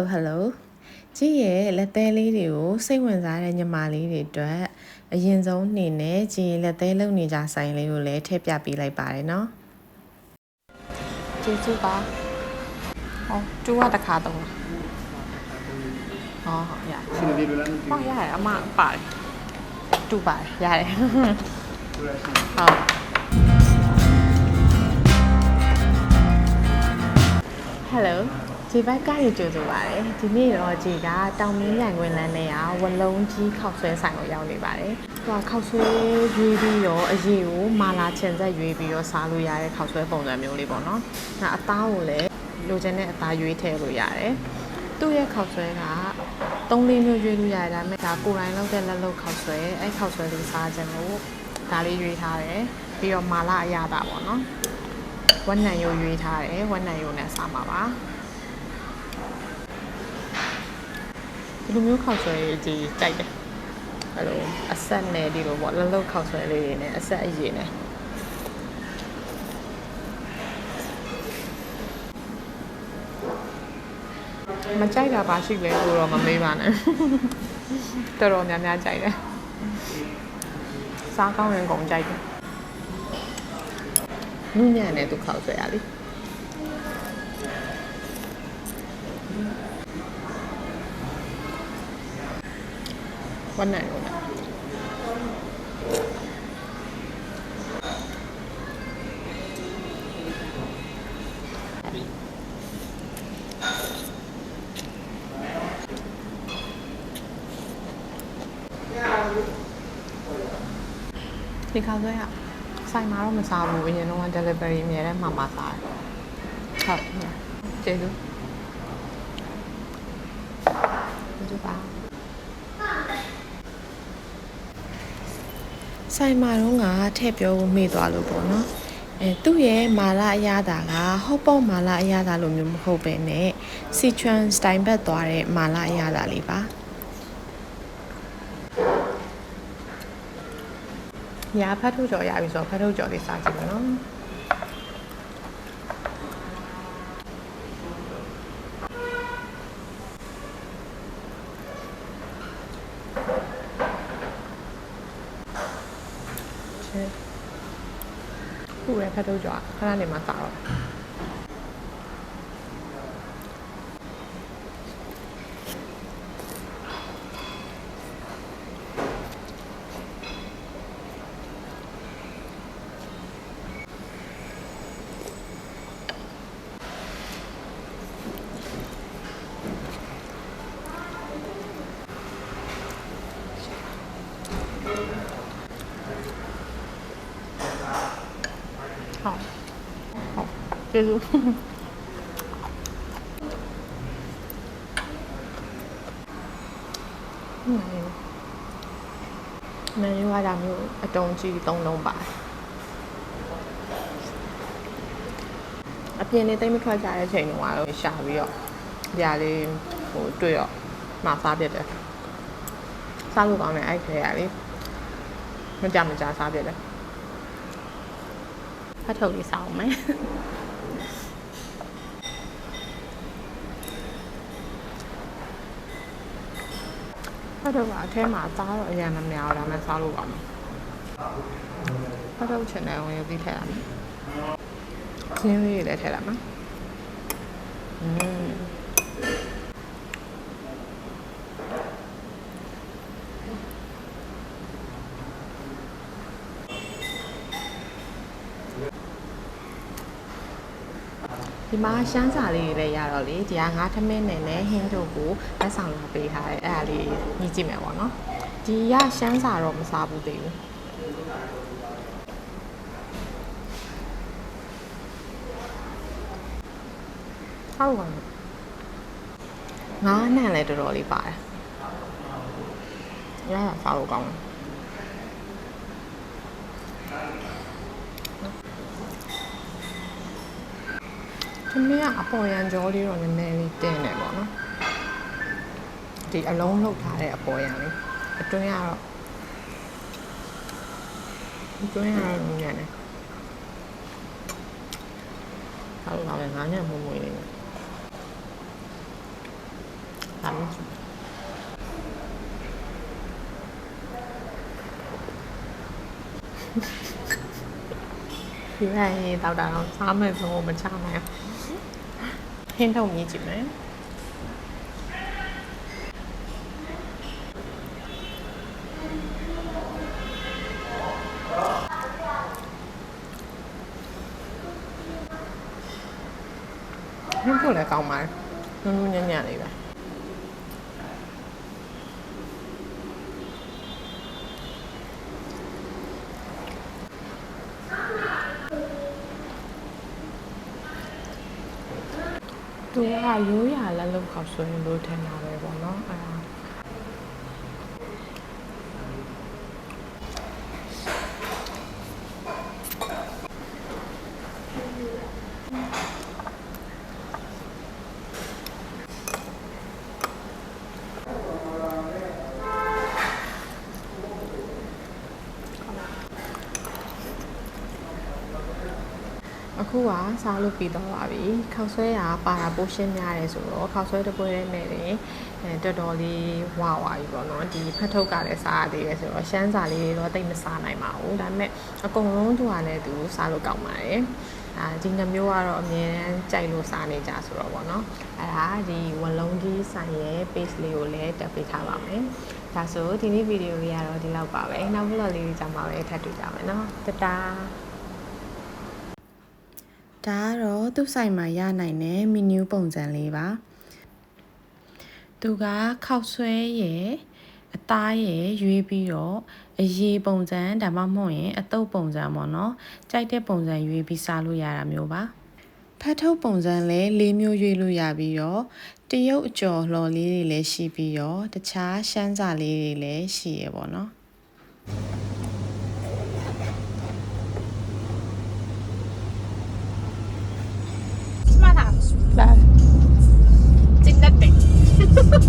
Hello Hello ကြည့်ရဲ့လက်သေးလေးတွေကိုစိတ်ဝင်စားတဲ့ညီမလေးတွေအတွက်အရင်ဆုံးအနေနဲ့ကြည့်လက်သေးလုံနေကြဆိုင်လေးကိုလည်းထည့်ပြပေးလိုက်ပါတယ်နော်ကျေးဇူးပါဟောတူကတစ်ခါတော့ဟောဟုတ်ရအဆင်မပြေလို့လားမသိဟောရတယ်အမပါတယ်တူပါတယ်ရတယ်ဘူးဆိုရရှိဟုတ်ဟယ်လို ဂျီဘက်ကရကြိုဆိုပါတယ်ဒီနေ့တော့ဂျီကတောင်မင်းမြိုင်ခွင်လန်းနဲ့ကဝလုံးကြီးခောက်ဆွဲဆိုင်ကိုရောက်နေပါတယ်။သူကခောက်ဆွဲရွေးပြီးတော့အရေးကိုမာလာချင်ဆက်ရွေးပြီးတော့စားလို့ရတဲ့ခောက်ဆွဲပုံစံမျိုးလေးပေါ့နော်။နောက်အသားကိုလည်းလိုချင်တဲ့အသားရွေးထည့်လို့ရတယ်။သူ့ရဲ့ခောက်ဆွဲက၃လေးမျိုးရွေးလို့ရတယ်ဒါပေမဲ့ဒါကိုယ်တိုင်လုပ်တဲ့လက်လုပ်ခောက်ဆွဲအဲ့ခောက်ဆွဲလေးစားခြင်းလို့ဒါလေးရွေးထားတယ်ပြီးတော့မာလာအရသာပေါ့နော်။ဝက်နံရိုးရွေးထားတယ်ဝက်နံရိုးနဲ့စားမှာပါ ဒီလိုမျိုးခောက်ဆွဲကြီးကြိုက်တယ်အဲ့လိုအဆက်နဲ့ဒီလိုပေါ့လှလှခောက်ဆွဲလေးတွေနဲ့အဆက်အရည်နဲ့မကြိုက်တာပါရှိလဲကိုတော့မမေးပါနဲ့တော်တော်များများကြိုက်တယ်စားကောင်းရင်ကုန်ကြိုက်တယ်နုညံ့နဲ့သူခောက်ဆွဲရလိ ဝတ်နိုင်လို့လားဒီခောက်ဆွဲရဆိုင်မှာတော့မစားဘူးအရင်တော့ delivery အများနဲ့မှမှစားတယ်ဟုတ်ကျေးဇူးကျေးဇူးပါ ဆိုင်မာတော့ငါထည့်ပြောဖို့မေ့သွားလို့ပေါ့နော်အဲသူ့ရဲ့မာလာအရသာကဟော့ပေါ့မာလာအရသာလိုမျိုးမဟုတ်ပဲねစီချွန်စတိုင်ဘက်သွားတဲ့မာလာအရသာလေးပါညာဖတ်ထုတ်ကြော်ရပြီဆိုတော့ဖတ်ထုတ်ကြော်လေးစားကြည့်မယ်နော်ချစ် ခုပဲဖတ်ထုတ်ကြော်ခဏနေ ကျေးဇူးမန်ယူကဒါမျိုးအတုံးကြီးသုံးလုံးပါတယ်အပြင်လေးတိတ်မထွက်ကြတဲ့ချိန်တုန်းကတော့ရှာပြီးတော့ဒီဟာလေးဟိုတွေ့တော့မှာစားပြစ်တယ်စားလို့ကောင်းတယ်အဲ့ခဲရလေမကြမကြစားပြစ်တယ်ဖတ်ထုတ်လေးစားအောင်မယ် တ်ထုတ်ကအထဲမှာစားတော့အရင်မများဘူးဒါမှစားလို့ကောင်းတယ်ဖတ်ထုတ်ချင်တယ်ဝင်ရုပ်ပြီးထည့်ရမယ်ခင်းလေးတွေလည်းထည့်ရမယ်อืม ဒီမှာရှမ်းစာလေးတွေလည်းရတော့လေဒီကငါးထမင်းနဲ့လည်းဟင်းတို့ကိုလက်ဆောင်လာပေးထားတယ်အဲ့ဒါလေးညှိကြည့်မယ်ပေါ့နော်ဒီကရှမ်းစာတော့မစားဘူးသေးဘူးဟုတ်ပါဘူးငါးနံလည်းတော်တော်လေးပါတယ်ရတာစားလို့ကောင်းတယ် ထမင်းကအပေါ်ရန်ကြောလေးတော့နည်းနည်းလေးတင်းတယ်ပေါ့နော်ဒီအလုံးလောက်ထားတဲ့အပေါ်ရန်လေးအတွင်းကတော့အတွင်းကတော့ညံ့တယ်ဟုတ်ပါမယ်ငါးညံ့မွေ့မွေ့လေးဒါမျိုးဒီလိုရင်တောက်တာတော့စားမယ်ဆိုမချနိုင် ဟင်းထုတ်မြည်ကြည့်မယ်ဟင်းဖို့လည်းကောင်းပါတယ်နုံနုံညံ့ညံ့လေးပဲ သူကရိုးရာလက်လုံခေါက်ဆွဲလို့ထင်တာပဲပေါ့နော်အဲ့ဒါ အခုကစားလို့ပြီးတော့ပါပြီခောက်ဆွဲကပါတာပိုရှင်းများတယ်ဆိုတော့ခောက်ဆွဲတစ်ပွဲနဲ့လည်းအဲတော်တော်လေးဝဝါပြီပေါ့နော်ဒီဖတ်ထုတ်ကလည်းစားရသေးတယ်ဆိုတော့ရှမ်းစာလေးတွေတော့တိတ်မစားနိုင်ပါဘူးဒါပေမဲ့အကုန်လုံးသူကလည်းသူစားလို့ကောင်းပါတယ်အာဒီနှမျိုးကတော့အမြဲတမ်းကြိုက်လို့စားနေကြဆိုတော့ပေါ့နော်အဲ့ဒါဒီဝလုံးကြီးဆိုင်ရဲ့ page လေးကိုလည်းတက်ပေးထားပါမယ်ဒါဆိုဒီနေ့ဗီဒီယိုလေးကတော့ဒီလောက်ပါပဲနောက် vlog လေးတွေကြမှာပဲထပ်တွေ့ကြမယ်နော်တတား ဒါကတော့သူ့ဆိုင်မှာရနိုင်တဲ့မီနူးပုံစံလေးပါသူကခောက်ဆွဲရယ်အသားရယ်ရွေးပြီးတော့အရေးပုံစံဒါမှမဟုတ်ရင်အတုပ်ပုံစံပေါ့နော်ကြိုက်တဲ့ပုံစံရွေးပြီးစားလို့ရတာမျိုးပါဖတ်ထုတ်ပုံစံလည်း၄မျိုးရွေးလို့ရပြီးတော့တရုတ်အကျော်လှော်လေးတွေလည်းရှိပြီးတော့တခြားရှမ်းစာလေးတွေလည်းရှိရပေါ့နော် 来真的。得